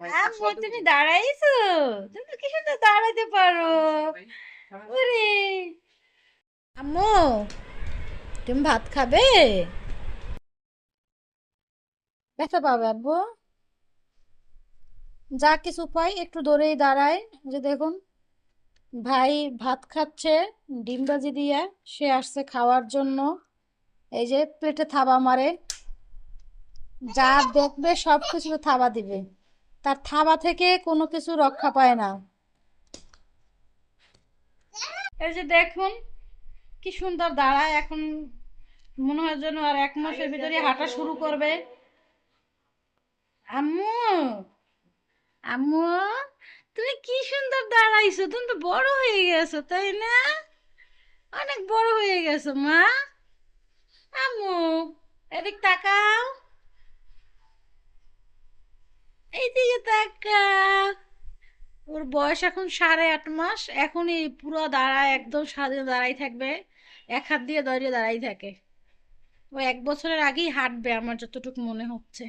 আম্মু তুমি দাঁড়াইছো? তুমি তো কি সুন্দর দাঁড়াইতে পারো? ওরে। আম্মু তুমি ভাত খাবে? ব্যথা পাবে আব্বু। যা কিছু পাই একটু দৌড়েই দাঁড়ায়। যে দেখুন ভাই ভাত খাচ্ছে ডিম ভাজি দিয়ে সে আসছে খাওয়ার জন্য। এই যে প্লেটে থাবা মারে। যা দেখবে সব কিছু থাবা দিবে। তার থাবা থেকে কোনো কিছু রক্ষা পায় না। এই যে দেখুন কি সুন্দর দাঁড়ায় এখন মনে হয় যেন আর এক মাসের ভিতরে হাঁটা শুরু করবে। আম্মু আম্মু তুমি কি সুন্দর দাঁড়াইছো? তুমি তো বড় হয়ে গেছো তাই না? অনেক বড় হয়ে গেছো মা। আম্মু এদিক তাকাও। ওর বয়স এখন সাড়ে আট মাস এখনই পুরো দাঁড়ায়, একদম স্বাধীন দাঁড়াই থাকবে, এক হাত দিয়ে দাঁড়িয়ে দাঁড়াই থাকে। ও এক বছরের আগেই হাঁটবে, আমার যতটুকু মনে হচ্ছে।